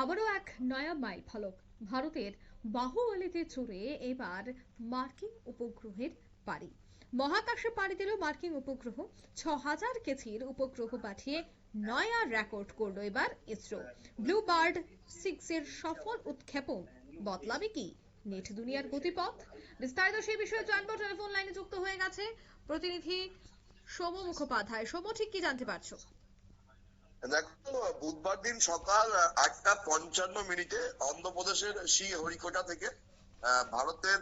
আবারও এক নয়া মাইল ফলক। ভারতের বাহুবলীতে চড়ে এবার মার্কিন উপগ্রহের পাড়ি। মহাকাশে পাড়ি দিল মার্কিন উপগ্রহ। ছ হাজার কেজির উপগ্রহ পাঠিয়ে নয়া রেকর্ড করল এবার ইসরো। ব্লু বার্ড সিক্স এর সফল উৎক্ষেপণ বদলাবে কি নেট দুনিয়ার গতিপথ? বিস্তারিত সেই বিষয়ে জানব। টেলিফোন লাইনে যুক্ত হয়ে গেছে প্রতিনিধি সৌম মুখোপাধ্যায়। সৌম, ঠিক কি জানতে পারছ? দেখো বুধবার দিন সকাল আটটা পঞ্চান্ন মিনিটে অন্ধ্রপ্রদেশের শ্রী হরিকোটা থেকে ভারতের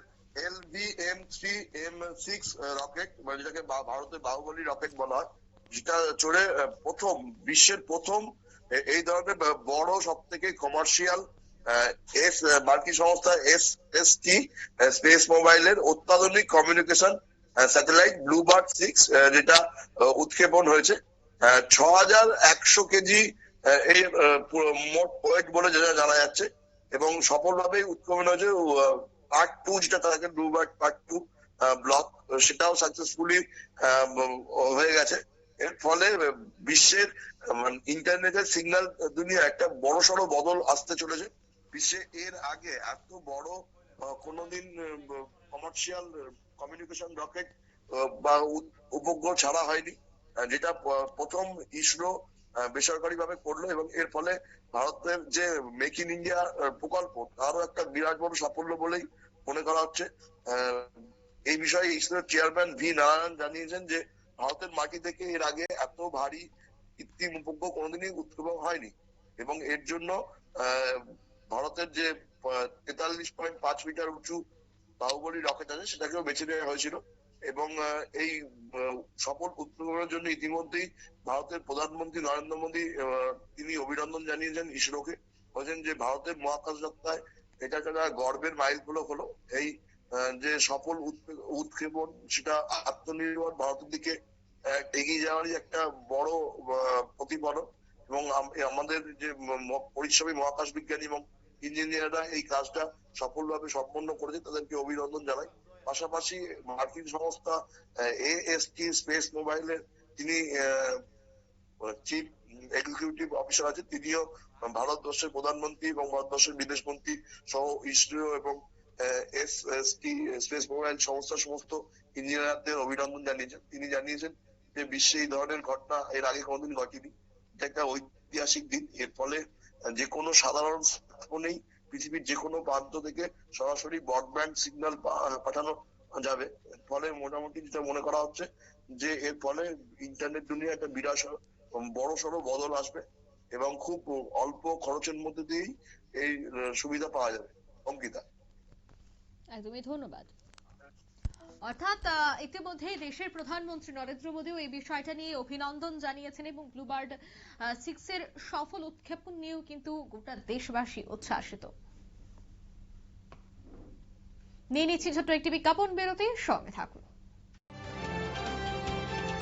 L V M three M six rocket মানে যেটাকে ভারতের বাহুবলী রকেট বলা হয়, যেটা চড়ে প্রথম, বিশ্বের প্রথম এই ধরনের বড় সব থেকে কমার্শিয়াল এস মার্কিন সংস্থা এস এস টি স্পেস মোবাইলের অত্যাধুনিক কমিউনিকেশন স্যাটেলাইট ব্লুবার্ড সিক্স যেটা উৎক্ষেপণ হয়েছে। ছ হাজার একশো কেজি এই মোট ওয়েট বলে যেটা জানা যাচ্ছে। এবং সফলভাবে উৎক্ষেপণ হয়েছে পার্ট টু যেটা তাদেরকে ব্লুবার্ড পার্ট টু ব্লক সেটাও সাকসেসফুলি হয়ে গেছে। এর ফলে বিশ্বের ইন্টারনেটের সিগন্যাল দুনিয়া একটা বড় সড়ো বদল আসতে চলেছে। বিশ্বে এর আগে এত বড় কোনোদিন কমার্শিয়াল কমিউনিকেশন রকেট বা উপগ্রহ ছাড়া হয়নি। যেটা প্রথম ইসরো বেসরকারি ভাবে করল এবং এর ফলে ভারতের যে মেক ইন ইন্ডিয়া প্রকল্প, তারও একটা বিরাট বড় সাফল্য বলেই মনে করা হচ্ছে। এই বিষয়ে ইসরোর চেয়ারম্যান ভি নারায়ণ জানিয়েছেন যে, ভারতের মাটি থেকে এর আগে এত ভারী কৃত্রিম উপগ্রহ কোনোদিনই উৎক্ষেপণ হয়নি এবং এর জন্য ভারতের যে তেতাল্লিশ পয়েন্ট পাঁচ মিটার উঁচু বাহুবলী রকেট আছে, সেটাকেও বেছে নেওয়া হয়েছিল। এবং এই সফল উৎক্ষেপণের জন্য ইতিমধ্যেই ভারতের প্রধানমন্ত্রী নরেন্দ্র মোদী তিনি অভিনন্দন জানিয়েছেন ইসরোকে। বলছেন যে ভারতের মহাকাশ যাত্রায় এটা একটা গর্বের মাইল ফলক হলো। এই যে সফল উৎক্ষেপণ, সেটা আত্মনির্ভর ভারতের দিকে এগিয়ে যাওয়ারই একটা বড় প্রতিফলন। এবং আমাদের যে পরিশ্রমী মহাকাশ বিজ্ঞানী এবং ইঞ্জিনিয়াররা এই কাজটা সফলভাবে সম্পন্ন করেছে, তাদেরকে অভিনন্দন জানাই। পাশাপাশি মার্কিন সংস্থা এএসটি স্পেস মোবাইলের তিনি চিফ এক্সিকিউটিভ অফিসার তিনিও ভারতবর্ষের প্রধানমন্ত্রী এবং ভারতবর্ষের বিদেশমন্ত্রী সহ ইসরো এবং স্পেস মোবাইল সংস্থার সমস্ত ইঞ্জিনিয়ারদের অভিনন্দন জানিয়েছেন। তিনি জানিয়েছেন যে বিশ্বে এই ধরনের ঘটনা এর আগে কোনোদিন ঘটেনি। এটা একটা ঐতিহাসিক দিন। এর ফলে যে কোনো সাধারণ ফোনেই পৃথিবীর যে কোনো প্রান্ত থেকে সরাসরি ব্রডব্যান্ড সিগন্যাল পাঠানো যাবে। ফলে মোটামুটি যেটা মনে করা হচ্ছে যে, এর ফলে ইন্টারনেট দুনিয়া একটা বিরাট বড় সড়ো বদল আসবে এবং খুব অল্প খরচের মধ্যে দিয়েই এই, সুবিধা পাওয়া যাবে। অঙ্কিতা। একদমই ধন্যবাদ। অর্থাৎ ইতিমধ্যেই দেশের প্রধানমন্ত্রী নরেন্দ্র মোদীও এই বিষয়টা নিয়ে অভিনন্দন জানিয়েছেন এবং ব্লুবার্ড সিক্স এর সফল উৎক্ষেপণ নিয়েও কিন্তু গোটা দেশবাসী উচ্ছ্বাসিত। নিয়ে নিচ্ছি ছোট্ট একটি বিজ্ঞাপন বেরোতে সঙ্গে থাকুন।